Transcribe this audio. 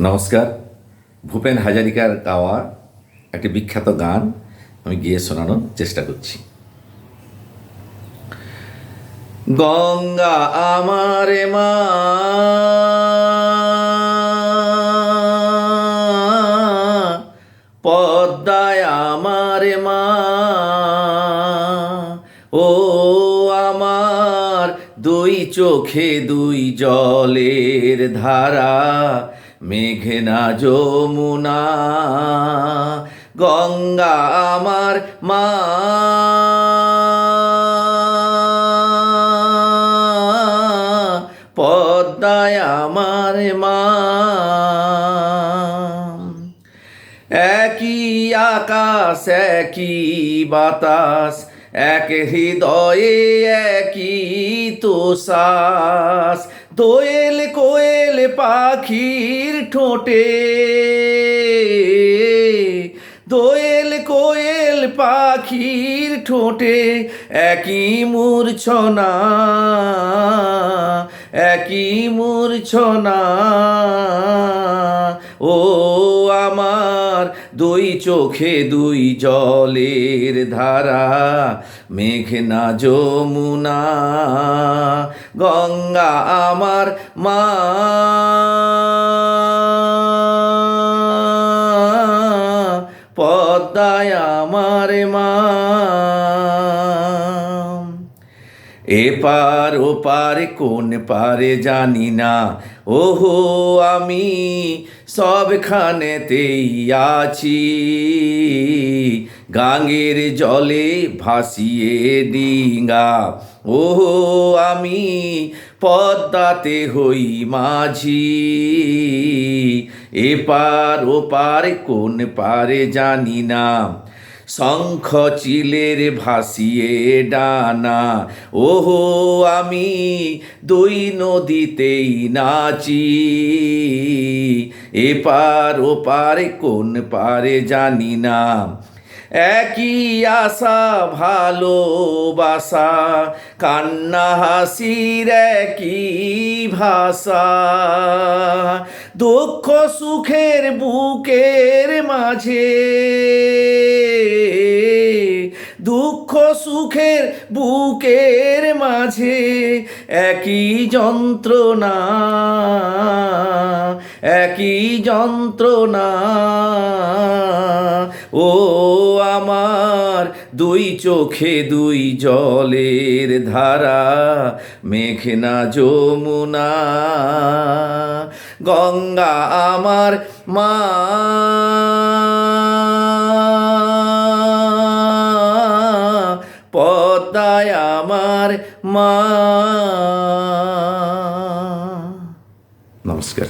নমস্কার। ভূপেন হাজারিকার গাওয়া একটি বিখ্যাত গান আমি গিয়ে শোনানোর চেষ্টা করছি। গঙ্গা আমারে মা। পদ্মায় আমারে মা। ও আমার দুই চোখে দুই জলের ধারা, মেঘনা যমুনা, গঙ্গা আমার মা। পদ্মায় আমার মা। একই আকাশ, একই বাতাস এক হৃদয়ে একই তো শ্বাস দোয়েল কোয়েল পাখির ঠোঁটে। পাখির ঠোঁটে একই মূর্ছনা একই মূর্ছনা। ও আমার দুই চোখে দুই জলের ধারা মেঘনা যমুনা, গঙ্গা আমার মা। পদ্মায় আমার মা। এপার পারে কোন পারে জানি না। ওহো আমি সবখানেতেই আছি। গাঙ্গের জলে ভাসিয়ে ডিঙ্গা। ওহো, আমি পদ্মাতে হই মাঝি। এপার ওপার কোন পারে জানি না। শঙ্খ চিলের ভাসিয়ে ডানা। ওহো, আমি দুই নদীতেই নাচি। এপার ওপার কোন পারে জানি না। একই আশা ভালোবাসা কান্না হাসির একই ভাষা। দুঃখ সুখের বুকের মাঝে সুখের বুকের মাঝে একই যন্ত্রণা একই যন্ত্রণা। ও আমার দুই চোখে দুই জলের ধারা মেঘনা যমুনা। গঙ্গা আমার মা। পদ্মায় আমার মা। নমস্কার।